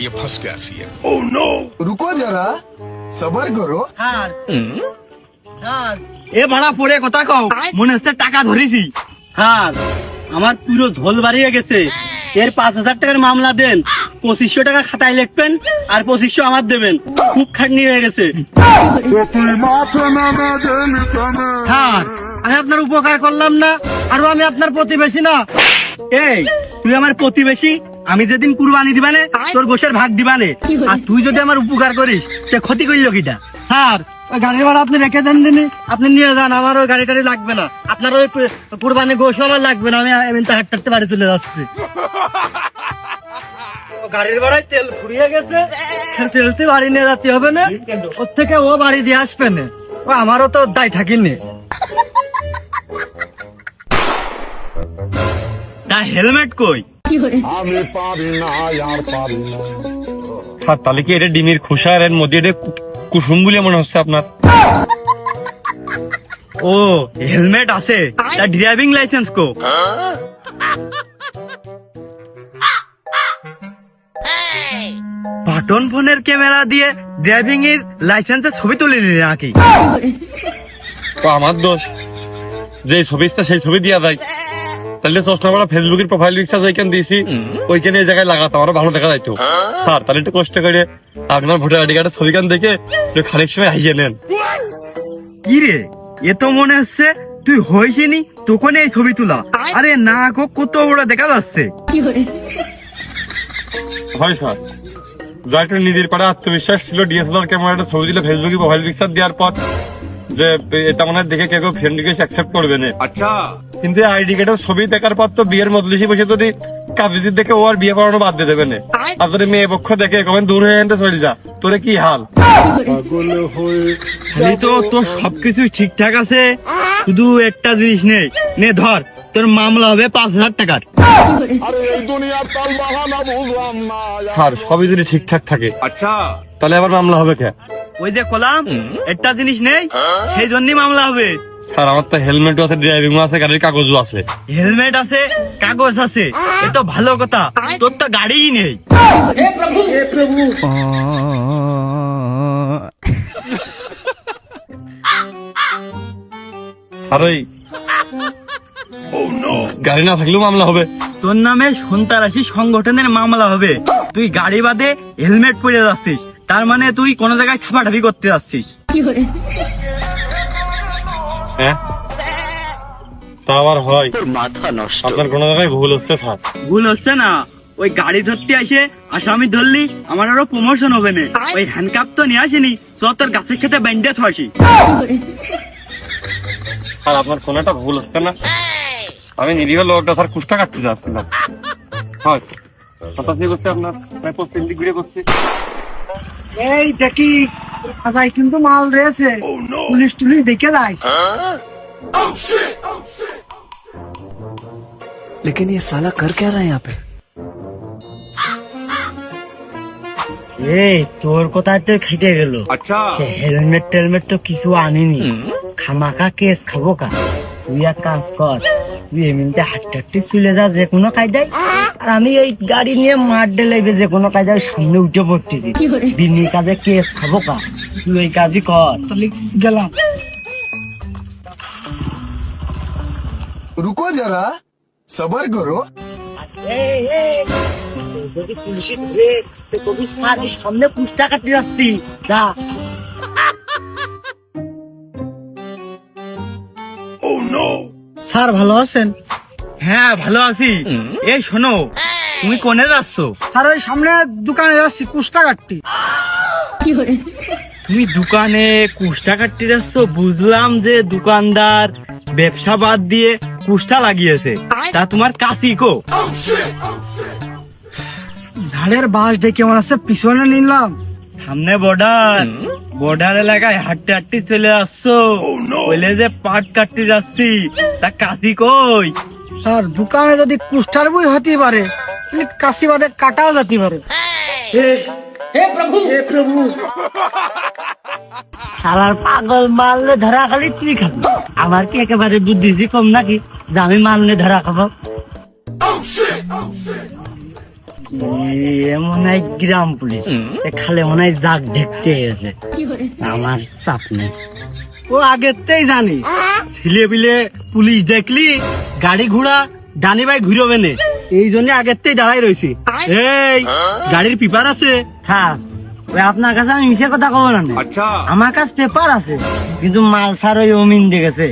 ये फंस गया सीएम रुको जरा सबर करो স্যার স্যার এ ভাড়া পড়ে কথা কও মনে হচ্ছে টাকা ধরেছি স্যার আমার পুরো ঝোল বাড়িয়ে গেছে এর পাঁচ হাজার টাকার মামলা দেন পঁচিশশো টাকা খাতায় লিখবেন আর পঁচিশশো আমার দেবেন খুব খাটনি হয়ে গেছে স্যার আমি আপনার উপকার করলাম না আর আমি আপনার প্রতিবেশী না এই তুই আমার প্রতিবেশী আমি যেদিন কুরবানি দিবানে তোর গোশের ভাগ দিবানে। আর তুই যদি আমার উপকার করিস তে ক্ষতি করল কিটা? স্যার ওই গাড়ির ভাড়া আপনি রেখে দেন দিনি। আপনি নিয়ে যান আমার ওই গাড়ি টাড়ি লাগবে না। আপনার ওই কুরবানি গোশ আমার লাগবে না আমি আমি তো হাঁটতে হাঁটতে বাড়ি চলে যাচ্ছি। গাড়ির ভাড়ায় তেল ফুরিয়ে গেছে। তেলতে বাড়ি নিয়ে যেতে হবে না। ওর থেকে ও বাড়ি দিয়ে আসবে না। ও আমারও তো দায় থাকিনি। তা হেলমেট কই? তাহলে কি এটা ডিমের খোসার এর মধ্যে এটা কুসুম বলে মনে হচ্ছে আপনার? ও হেলমেট আছে। তা ড্রাইভিং লাইসেন্স কো। বাটন ফোনের ক্যামেরা দিয়ে ড্রাইভিং এর লাইসেন্সের ছবি তুলে নিলে নাকি? তো আমার দোষ। যে ছবি সেই ছবি দিয়া যায় তাহলে চশমা আমরা ফেসবুকের প্রোফাইল পিকচার যেখানে দিয়েছি ওইখানে এই জায়গায় লাগাতাম আরও ভালো দেখা যাইতো। স্যার তাহলে একটু কষ্ট করে আপনার ভোটার আইডি কার্ডের ছবিখান দেখে একটু খানিক সময় হাসিয়ে নেন। কি রে? এ তো মনে হচ্ছে তুই হয়েছিনি তোকে এই ছবি তোলা। আরে না গো কত বড় দেখা যাচ্ছে। হয় স্যার। যার একটু নিজের পাড়ে আত্মবিশ্বাস ছিল ডিএসএলআর ক্যামেরাটা ছবি দিলে ফেসবুকে প্রোফাইল পিকচার দেওয়ার পর যে এটা মনে দেখে কেউ ফ্রেন্ড রিকোয়েস্ট অ্যাকসেপ্ট করবে না। আচ্ছা। কিন্তু আইডি কার্ডের ছবি দেখার পর তো বিয়ের মজলিসে বসে যদি কাবিজি দেখে ও আর বিয়ে করানো বাদ দিয়ে দেবে না। আর যদি মেয়ে পক্ষ দেখে কমেন্ট দূর হয়ে এনতে চলে যা তোরে কি হাল? তো তোর সবকিছু ঠিকঠাক আছে শুধু একটা জিনিস নেই। নে ধর। তোর মামলা হবে পাঁচ হাজার টাকার। স্যার সবই যদি ঠিকঠাক থাকে। আচ্ছা। তাহলে আবার মামলা হবে কে? ওই যে কলাম একটা জিনিস নেই সেই জন্যই মামলা হবে। স্যার আমার তো হেলমেট আছে ড্রাইভিং আছে গাড়ির কাগজও আছে। হেলমেট আছে কাগজ আছে এ তো ভালো কথা। তোর তো গাড়িই নেই। হে গাড়ি না থাকলেও মামলা হবে। তোর নামে সন্ত্রাসী সংগঠনের মামলা হবে। তুই গাড়ি বাদে হেলমেট পরে যাচ্ছিস। তার মানে তুই কোন জায়গায় ঠাপাঠাপি করতে যাচ্ছিস। হ্যাঁ? তা আবার হয়। আপনার কোনো জায়গায় ভুল হচ্ছে স্যার? ভুল হচ্ছে না। ওই গাড়ি ধরতে আসে আসামি ধরলি আমার আরও প্রমোশন হবে না। ওই হ্যান্ডকাপ তো নিয়ে আসেনি চ তোর গাছের খেতে ব্যান্ডে থাসি আর আপনার কোনো একটা ভুল হচ্ছে না? আমি নিরীহ লোকটা স্যার কুষ্টা কাটতে যাচ্ছিলাম হয় কথা ঠিক হচ্ছে আপনার প্রায় পশ্চিম দিক ঘুরে করছি এই দেখি খাতায় কিন্তু মাল রয়েছে পুলিশ টুলিশ দেখে যায় लेकिन ये साला कर क्या रहा है यहाँ पे এই তোর কোথায় তো খেটে গেল अच्छा সে হেলমেট টেলমেট তো কিছু আনিনি খামাখা কেস খাবো কা তুই এক কাজ কর তুই এমনিতে হাঁটতে হাঁটতে চলে যা যে কোনো কায়দায় আর আমি এই গাড়ি নিয়ে মাঠ ডেলাইবে যে কোনো কায়দায় সামনে উঠে পড়তেছি দিনের কাজে কে খাব কা তুই ওই কাজই কর তাহলে গেলাম রুকো যারা সবার করো যদি পুলিশের সামনে পুলিশ টাকা যাচ্ছি যা স্যার ভালো আছেন? হ্যাঁ ভালো আছি। এই শোনো তুমি কোনে যাচ্ছ? স্যার ওই সামনে দোকানে যাচ্ছি কুষ্টা কাটতি তুমি দোকানে কুষ্টা কাটতে যাচ্ছ? বুঝলাম যে দোকানদার ব্যবসা বাদ দিয়ে কুষ্টা লাগিয়েছে। তা তোমার কাশি কো? ঝাড়ের বাস ডেকে মনে আছে পিছনে নিলাম। সামনে বর্ডার বর্ডার এলাকায় হাঁটতে হাঁটতে চলে আসছো। বলে যে পাট কাটতে যাচ্ছি। তা কাশি কই? স্যার দোকানে যদি কুষ্টার বই হতে পারে তাহলে কাশি বাদে কাটাও যেতে পারে। শালার পাগল মারলে ধরা খালি তুই খাবি। আমার কি একেবারে বুদ্ধি যে কম নাকি? যে আমি মারলে ধরা খাব। এ মনে হয় গ্রাম পুলিশ। এ খালে মনে হয় জাগ ঢেকতে গেছে। আমার চাপ নেই। ও আগেতেই জানি। ছেলে বিলে পুলিশ দেখলি গাড়ি ঘোড়া ডানি ভাই ঘুরবে না। এই জন্য আগেতেই দাঁড়াই রয়েছে। এই গাড়ির পেপার আছে। থাক আপনার কাছে আমি মিশে কথা কব না আমার কাছে পেপার আছে কিন্তু মাল সার ওই অমিন দেখেছে